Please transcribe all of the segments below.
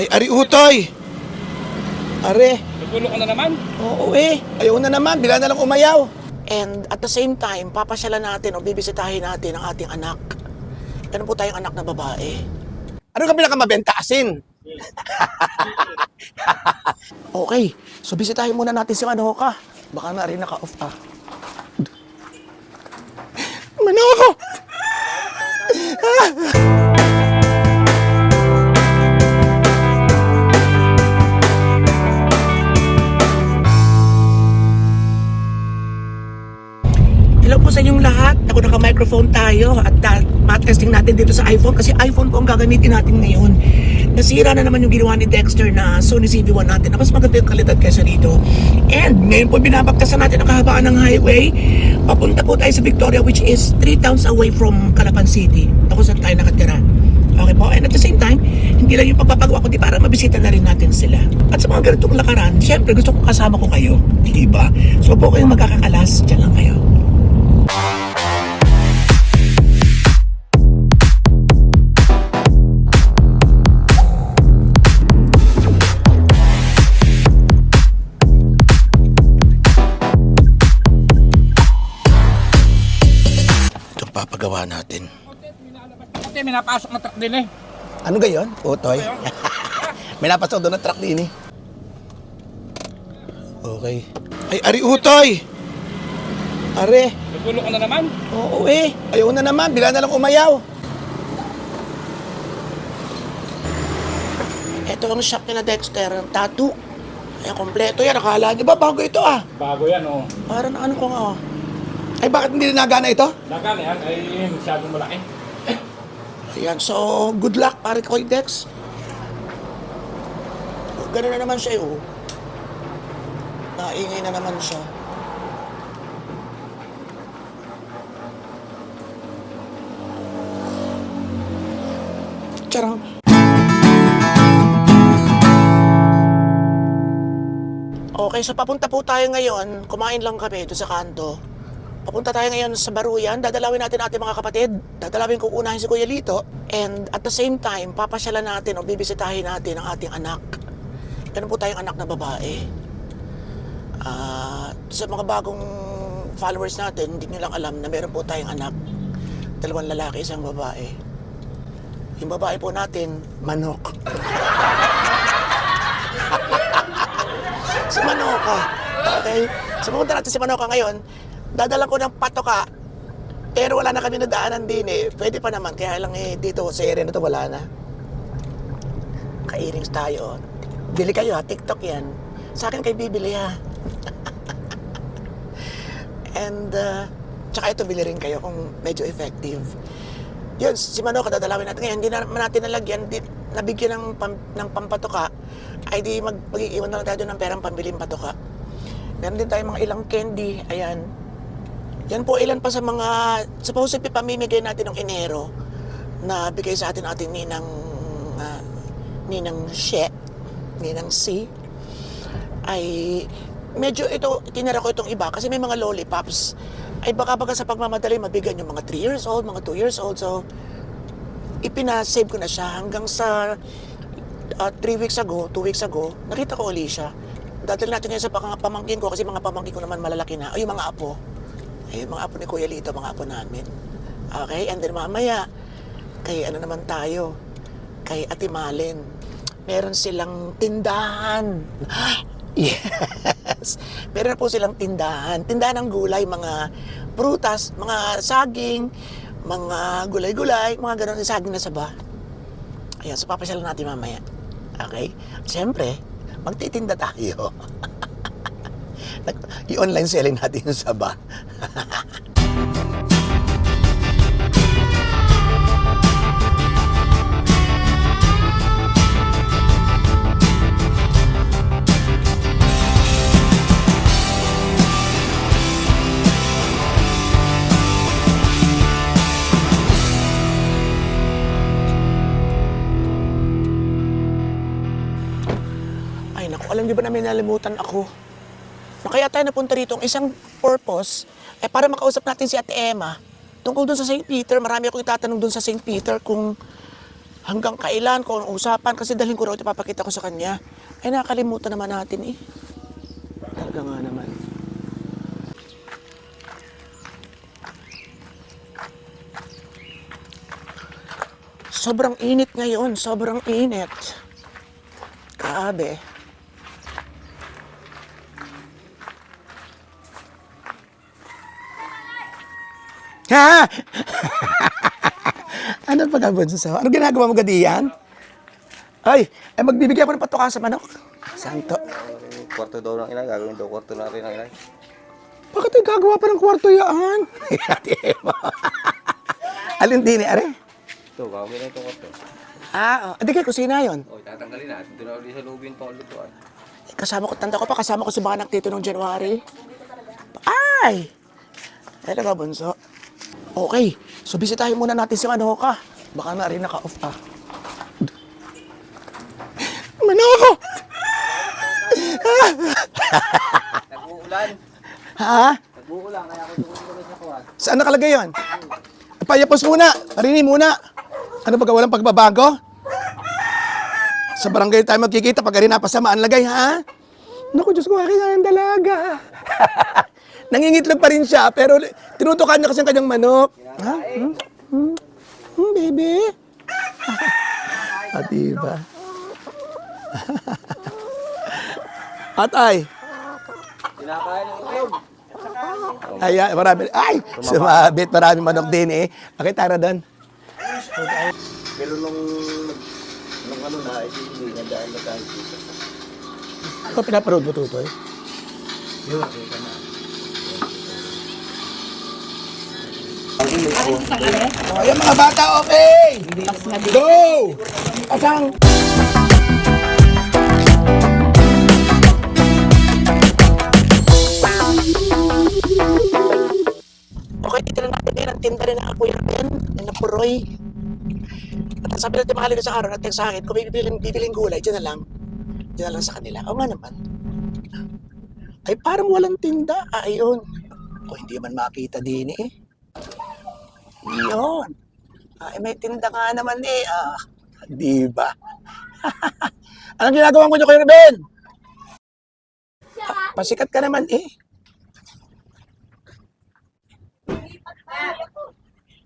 Ay, ari utoy! Are, Nagulo ka na naman. oo eh. Ayaw na naman, bila na lang umayaw. And at the same time, papasyalan natin o bibisitahin natin ang ating anak. Ano po tayong anak na babae? Ano ka pinakamabenta? Asin? okay, so bisitahin muna natin si Manoka. Baka na rin naka-off ah. Manoko! Hello matesting natin dito sa iPhone kasi iPhone po ang gagamitin natin ngayon. Nasira na naman yung ginawa ni Dexter na Sony CV1 natin na mas maganda yung kalidad kaysa dito. And ngayon po binabagtasan natin ang kahabaan ng highway. Papunta po tayo sa Victoria which is 3 towns away from Calapan City. Ako saan tayo nakatira. Okay po. And at the same time, hindi lang yung pagpapagawa kundi para mabisita na rin natin sila. At sa mga ganitong lakaran, syempre gusto ko kasama ko kayo. Diba? So po kayong magkakakalas, dyan lang kayo. Itong papagawa natin. Kasi may napasok na truck din eh. Ano gayon? Utoy? May napasok doon na truck din eh. Okay. Ay, ari utoy! Are, Nagulo ka na naman. oo eh. Ayaw na naman, bila na lang umayaw. Ito ang shop nila Dexter, ang tattoo. Ay, kompleto yan. Akala niyo ba bago ito ah? Bago yan oh. Parang ano ko nga oh. Ay, bakit hindi nagana ito? Dagan yan ay masyadong malaki. Ayan, so good luck pare ko Dex. Ganun na naman siya oh. Naingay na naman siya. Charang. Okay, so papunta po tayo ngayon. Kumain lang kami doon sa kanto. Papunta tayo ngayon sa Baruyan. Dadalawin natin ating mga kapatid. Dadalawin ko unahin si Kuya Lito. And at the same time, papasyalan natin o bibisitahin natin ang ating anak. Meron po tayong anak na babae. Ah, sa mga bagong followers natin, hindi nyo lang alam na meron po tayong anak. Dalawang lalaki, isang babae. Yung babae po natin, manok. si Manoka. Okay? So pumunta natin si Manoka ngayon. Dadala ko ng patoka. Pero wala na kami nadaanan din eh. Pwede pa naman. Kaya lang eh, dito sa area na to wala na. Ka-earrings tayo. Bili kayo ha. TikTok yan. Sa akin kay bibili ha. And, uh, tsaka ito bili rin kayo kung medyo effective. Yun, si Manoka dadalawin natin ngayon. Hindi na natin nalagyan. Di, nabigyan ng, pam, ng pampatoka. Ay di mag, mag-iiwan na lang tayo ng perang pambiling patoka. Meron din tayong mga ilang candy. Ayan. Yan po ilan pa sa mga supposedly pamimigay natin ng Enero na bigay sa atin ating ninang uh, ninang She, ninang C ay medyo ito tinira ko itong iba kasi may mga lollipops ay baka baka sa pagmamadali mabigyan yung mga 3 years old, mga 2 years old so ipinasave ko na siya hanggang sa 3 weeks ago, 2 weeks ago, nakita ko uli siya. Dadalhin natin ngayon sa pamangkin ko kasi mga pamangkin ko naman malalaki na. Ay, yung mga apo. Yung mga apo ni Kuya Lito, mga apo namin. Okay, and then mamaya, kay ano naman tayo, kay Ate Malen. Meron silang tindahan. Yes! Meron po silang tindahan. Tindahan ng gulay, mga prutas, mga saging, mga gulay-gulay, mga ganun, saging na saba. Ayan, so papasyalan natin mamaya. Okay? Siyempre, magtitinda tayo. I-online selling natin yung saba. Ay, naku, alam niyo ba na may nalimutan ako? Kaya tayo napunta rito, ang isang purpose, eh para makausap natin si Ate Emma. Tungkol dun sa St. Peter, marami akong itatanong dun sa St. Peter kung hanggang kailan ko ang usapan kasi dalhin ko raw ito papakita ko sa kanya. Ay nakalimutan naman natin eh. Talaga nga naman. Sobrang init ngayon, sobrang init. Grabe. Ha? ano pa ka, Bunso? Ano ginagawa mo gadiyan? Ay, ay magbibigay ako ng patuka sa manok. Santo. Kwarto daw ng ina, gagawin daw kwarto na rin ng ina. Bakit ay gagawa pa ng kwarto yaan? Alin din eh, are? Ito, gagawin na itong kwarto. Ah, oh. hindi kay kusina yon. O, tatanggalin na. Dito na ulit sa lubin pang lutuan. Kasama ko, tanda ko pa, kasama ko si Banak dito noong January. Ay! Hello ka, Bunso. Okay, so bisitahin muna natin si Manoka. Baka na rin naka-off ah. Manoko! Nag-uulan. Ha? Nag-uulan, kaya ako tumutuloy sa kuwan. Saan nakalagay yun? Payapos muna. Parini muna. Ano ba walang pagbabago? Sa barangay tayo magkikita pag rin napasamaan lagay, ha? Naku, Diyos ko, aking ang dalaga. Nangingitlog pa rin siya, pero tinutukan niya kasi ang kanyang manok. Ha? Hmm? Hmm? Hmm, baby? At diba? At ay, Kinakain ng itlog. Ayan, marami. Ay! Sumabit, maraming manok din eh. Bakit tara doon? Pero nung, nung ano na, ito hindi na dahil na tayo dito. Ako pinaparood mo tutoy? Yun, kita na. Ayan mga bata, okay! Go! Asang! Okay, dito na natin ngayon ang tinda rin ng Kuya Ben, ng Napuroy. At sabi natin mahalaga sa araw natin sa akin, kung bibiling, bibiling gulay, dyan na lang. Dyan na lang sa kanila. O nga naman. Ay, parang walang tinda. Ah, ayun. O, hindi man makita din eh. Yun. Ay, may tinda nga naman eh. Ah, di ba? Anong ginagawa mo niyo, Kuya Ben? Pasikat ka naman eh.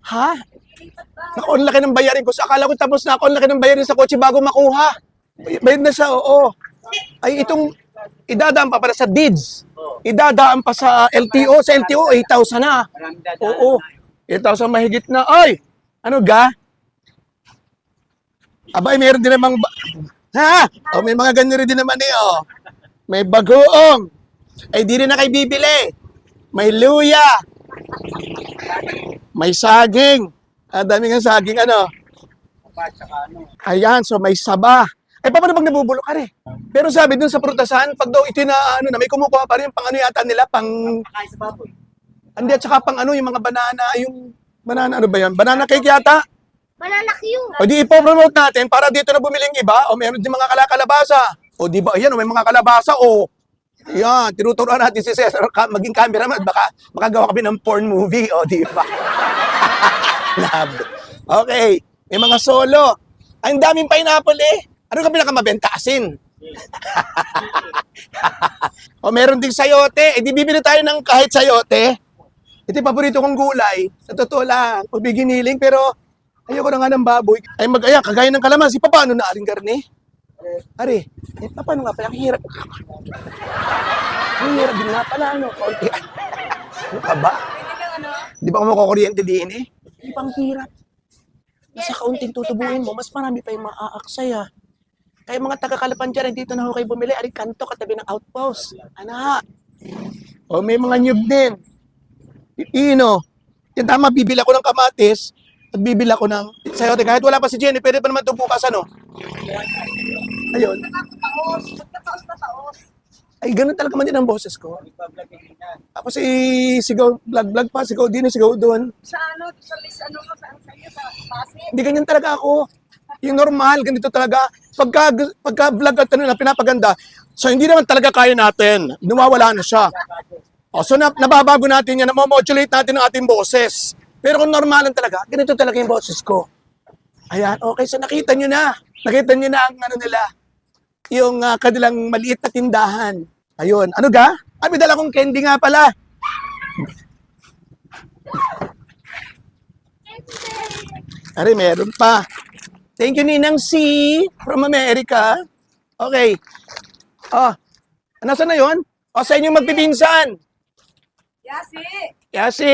Ha? Naku, laki ng bayarin ko. Akala ko tapos na ako, ang laki ng bayarin sa kotse bago makuha. Bay- Bayad na siya, oo. Ay, itong idadaan pa para sa deeds. Idadaan pa sa LTO. Sa LTO, 8,000 na. Oo. 8,000 mahigit na. Ay! Ano ga? Abay, meron din namang... Ba- ha? O, may mga ganyan rin din naman eh, oh. May bagoong. Ay, di rin na kayo bibili. May luya. May saging. Ah, dami ng saging, ano? Ayan, so may saba. Eh, paano pag nabubulo ka rin? Pero sabi dun sa prutasan, pag daw ito na, ano na, may kumukuha pa rin pang ano yata nila, pang... Hindi, at saka pang ano, yung mga banana, yung... Banana, ano ba yan? Banana cake yata? Banana Q. O di ipopromote natin para dito na bumiling iba o meron din mga kalakalabasa. O di ba, ayan, o may mga kalabasa o yan, tinuturuan natin si Cesar ka, maging cameraman at baka makagawa kami ng porn movie, o di ba? Love. Okay, may mga solo. Ang daming pineapple eh. Ano ka pinakamabenta? Asin. o meron ding sayote. Eh di bibili tayo ng kahit sayote. Ito yung paborito kong gulay. Sa totoo lang, pabiginiling pero ayoko na nga ng baboy. Ay mag ayan, kagaya ng kalamansi, paano na aring garne? Are, eh, paano nga pala? Ang hirap. Ang hirap din nga pala, ano? Konti. Ano ka ba? Di ba ako makukuryente din eh? Di ba ang hirap? Sa kaunting tutubuin mo, mas marami pa yung maaaksay ah. Kaya mga taga-kalapan dyan, dito na ako kayo bumili. Aring kanto katabi ng outpost. Ana. O may mga nyug din. Pipino. Yan tama, bibila ko ng kamatis at bibila ko ng sayote. Kahit wala pa si Jenny, pwede pa naman ito bukas, ano? Ayun. Ay, ganun talaga man din ang boses ko. Ako si sigaw, vlog-vlog pa, sigaw din, sigaw doon. Sa ano, sa list, ano ka, saan sa'yo, sa Pasig? Hindi ganyan talaga ako. Yung normal, ganito talaga. Pagka, pagka vlog at ano na pinapaganda, so hindi naman talaga kaya natin. Nawawala na siya. O, so na, nababago natin yan, namomodulate natin ang ating boses. Pero kung normalan talaga, ganito talaga yung boses ko. Ayan, okay. So nakita nyo na. Nakita nyo na ang ano nila. Yung ah, kanilang maliit na tindahan. Ayun. Ano ga? Ah, may dala kong candy nga pala. Ari, meron pa. Thank you, Ninang C. From America. Okay. Oh, nasa na yon? O, sa inyong magpipinsan. Yasi! Yasi.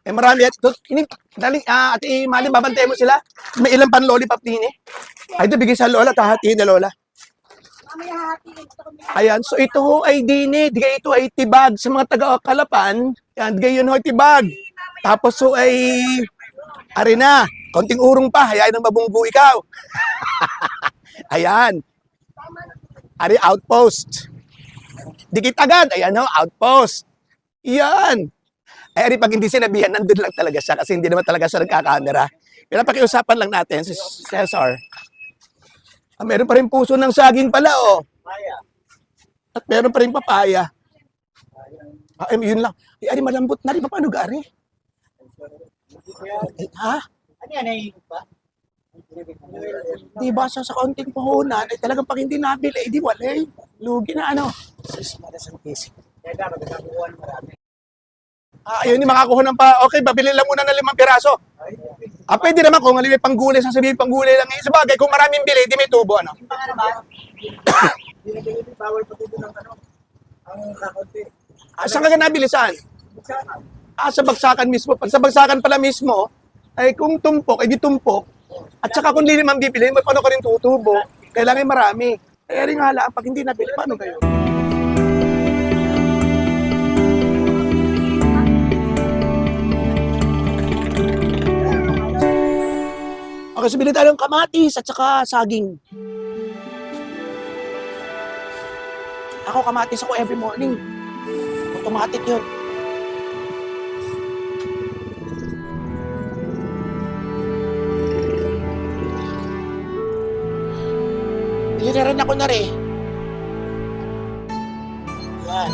Eh, marami. At, ini, dali, ah, ate, mali, babantay mo sila. May ilang pan lollipop din eh. Ay, ito, bigay sa lola, tahatiin na lola. Ayan, so ito ho ay dini. Digay ito ay tibag sa mga taga-Kalapan. Yan, digay yun ho ay tibag. Tapos ho ay, ari na, konting urong pa, hayain ang mabunggo ikaw. Ayan. Ari, outpost. Dikit agad, ayan ho, outpost. Yan. Ay, ari, pag hindi sinabihan, nandun lang talaga siya kasi hindi naman talaga siya nagkakamera. Pero pakiusapan lang natin si Cesar. Ah, meron pa rin puso ng saging pala, oh. At meron pa rin papaya. Ah, em, yun lang. Ay, ari, malambot na rin. Paano gari? Eh, ha? Ano yan, nahihigit pa? Di ba siya sa kaunting puhunan, eh talagang pag hindi nabili, eh di wala eh. Lugi na ano. Sus, malas dapat nakakuha ng marami. Ah, ayun, yung makakuha ng pa, okay, babili lang muna ng limang piraso. Ah, pwede naman kung may panggulay, sasabihin panggulay lang. Eh, sabagay, kung maraming bili, di may tubo, ano? Yung pa nga naman, binibigay yung power pati doon ng ano, ang kakunti. Ah, saan ka nabili, saan? Ah, sa bagsakan mismo. Pag sa bagsakan pala mismo, ay kung tumpok, ay di tumpok. At saka kung lilim ang bibili, may paano ka rin tutubo? Kailangan marami. Kaya rin nga lang, pag hindi nabili, paano kayo? Okay, so bili tayo ng kamatis at saka saging. Ako kamatis ako every morning. Automatic yun. Rin ako na rin. Yan.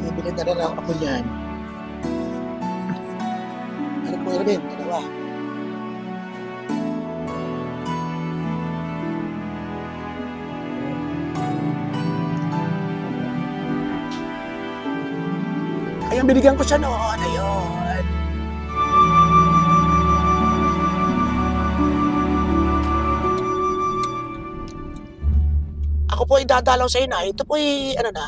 Bibili na rin ako yan. Ano ko rin? Ayun, binigyan ko siya noon. Ayun. Ako po ay dadalaw sa ina. Ito po ay, ano na,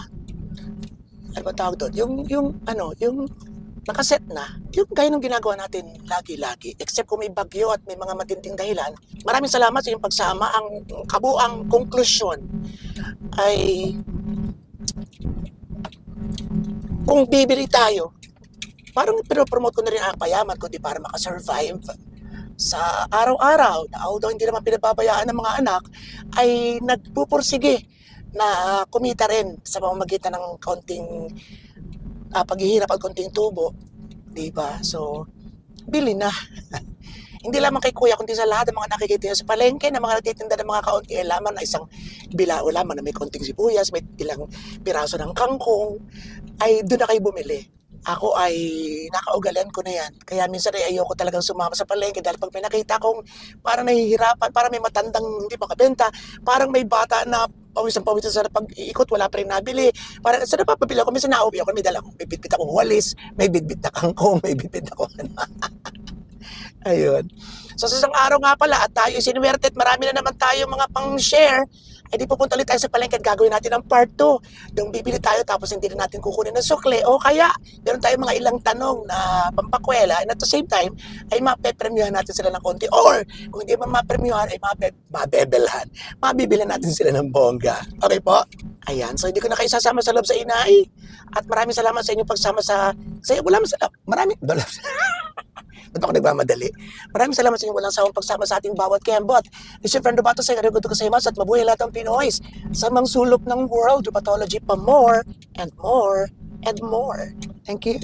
ano ba tawag doon? Yung, yung, ano, yung nakaset na. Yung gaya ng ginagawa natin lagi-lagi. Except kung may bagyo at may mga matinding dahilan. Maraming salamat sa inyong pagsama. Ang kabuang konklusyon ay kung bibili tayo, parang pinopromote ko na rin ang payaman kundi para makasurvive sa araw-araw na although hindi naman pinababayaan ng mga anak ay nagpupursige na kumita rin sa pamamagitan ng kaunting ah, paghihirap at konting tubo. Di ba? So, bili na. hindi lamang kay kuya, kundi sa lahat ng mga nakikita sa palengke, na mga nagtitinda ng mga kaunting laman na isang bilao lamang na may konting sibuyas, may ilang piraso ng kangkong, ay doon na kayo bumili. Ako ay nakaugalian ko na yan. Kaya minsan ay ayoko talagang sumama sa palengke dahil pag may nakita kong parang nahihirapan, parang may matandang hindi makabenta, parang may bata na pawisan pawisan sa pag-iikot, wala pa rin nabili. Parang sa napapabili ako, minsan nauwi ako, may dala may bitbit akong walis, may bitbit na kangkong, may bitbit ako. Ayun. So sa isang araw nga pala at tayo sinuwerte at marami na naman tayo mga pang-share, eh di pupunta ulit tayo sa palengke at gagawin natin ang part 2. Yung bibili tayo tapos hindi na natin kukunin ng sukle o kaya meron tayong mga ilang tanong na pampakwela and at the same time ay mapepremyuhan natin sila ng konti or kung hindi man mapremyuhan ay mabe mabebelhan. Mabibili natin sila ng bongga. Okay po? Ayan, so hindi ko na kayo sasama sa loob sa inay. At maraming salamat sa inyong pagsama sa... sa wala mas... Maraming... Ba't ako nagmamadali? Maraming salamat sa inyong walang sawang pagsama sa ating bawat kembot. This is your friend Robato sa Kasaymas at mabuhay lahat ng Pinoys sa mga sulok ng world, Rheumatology pa more and more and more. Thank you.